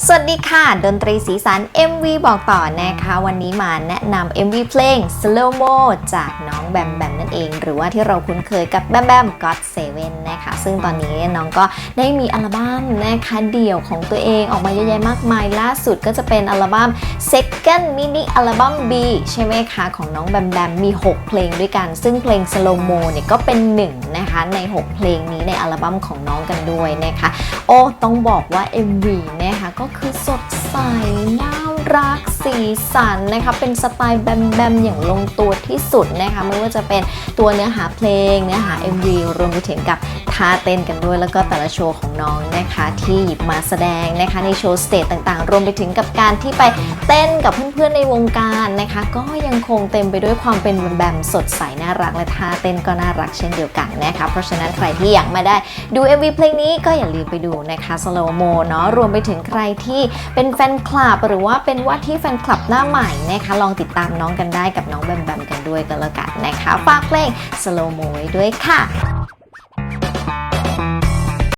สวัสดีค่ะ ดนตรีสีสัน MV บอกต่อนะคะ วันนี้มาแนะนำ MV เพลง Slow Mo จากน้องแบมแบมนั่นเอง หรือว่าที่เราคุ้นเคยกับแบมแบม God Seven นะคะ ซึ่งตอนนี้น้องก็ได้มีอัลบั้มนะคะเดี่ยวของตัวเองออกมาเยอะแยะมากมาย ล่าสุดก็จะเป็นอัลบั้ม Second Mini อัลบั้ม B ใช่ไหมคะ ของน้องแบมแบมมี 6 เพลงด้วยกัน ซึ่งเพลง Slow Mo เนี่ยก็เป็นหนึ่งนะคะใน 6 เพลงนี้ในอัลบั้มของน้องกันด้วยนะคะ ต้องบอกว่า MV นะคะก็คือสดใสน่ารัก สีสันนะคะเป็นสไตล์แบมแบมอย่างลงตัวที่สุดนะคะไม่ว่าจะเป็นตัวเนื้อหาเพลง เนื้อหา MV รวมไปถึงกับท่าเต้นกันด้วย แล้วก็แต่ละโชว์ของน้องนะคะที่หยิบมาแสดงนะคะในโชว์สเตจต่างๆ รวมไปถึงกับการที่ไปเต้นกับเพื่อนๆในวงการนะคะก็ยังคงเต็มไปด้วยความเป็นแบมแบมสดใสน่ารักและท่าเต้นก็น่ารักเช่นเดียวกันนะคะเพราะฉะนั้นใครที่อยากมาได้ดู MV เพลงนี้ก็อย่าลืมไปดูนะคะ Slow Mo เนาะรวมไปถึงใครที่เป็นแฟนคลับหรือว่าเป็นว่าที่แฟนคลับหน้าใหม่นะคะ ลองติดตามน้องกันได้กับน้องแบมแบมกันด้วยกันละกันนะคะ ฝากเพลง Slow Mo ไว้ด้วยค่ะ